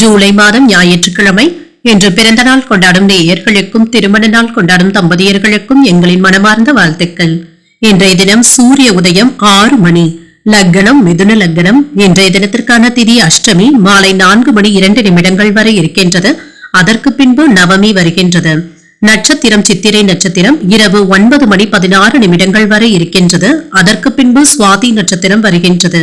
ஜூலை மாதம் ஞாயிற்றுக்கிழமை இன்று பிறந்த நாள் கொண்டாடும் நேயர்களுக்கும் திருமண நாள் கொண்டாடும் தம்பதியர்களுக்கும் எங்களின் மனமார்ந்த வாழ்த்துக்கள். இன்றைய தினம் சூரிய உதயம் ஆறு மணி. லக்னம் மிதுன லக்னம். இன்றைய தினத்திற்கான திதி அஷ்டமி. மாலை நான்கு மணி இரண்டு நிமிடங்கள் வரை இருக்கின்றது. அதற்கு பின்பு நவமி வருகின்றது. நட்சத்திரம் சித்திரை நட்சத்திரம். இரவு ஒன்பது மணி பதினாறு நிமிடங்கள் வரை இருக்கின்றது. அதற்கு பின்பு சுவாதி நட்சத்திரம் வருகின்றது.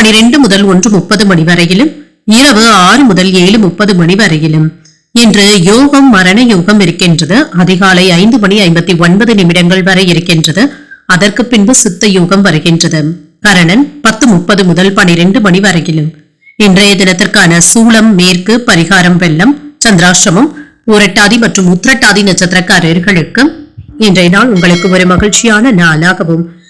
பனிரெண்டு முதல் ஒன்று முப்பது மணி வரையிலும் இரவு ஆறு முதல் ஏழு முப்பது மணி வரையிலும். இன்று யோகம் மரண யோகம் இருக்கின்றது. அதிகாலை ஐந்து மணி ஐம்பத்தி ஒன்பது நிமிடங்கள் வரை இருக்கின்றது. அதற்கு பின்பு சித்த யோகம் வருகின்றது. கரணன் பத்து முப்பது முதல் பனிரெண்டு மணி வரையிலும். இன்றைய தினத்திற்கான சூளம் மேற்கு பரிகாரம் வெள்ளம் சந்திராசிரமம் ஊரட்டாதி மற்றும் உத்திரட்டாதி நட்சத்திரக்காரர்களுக்கு இன்றைய நாள் உங்களுக்கு ஒரு மகிழ்ச்சியான நாளாகவும்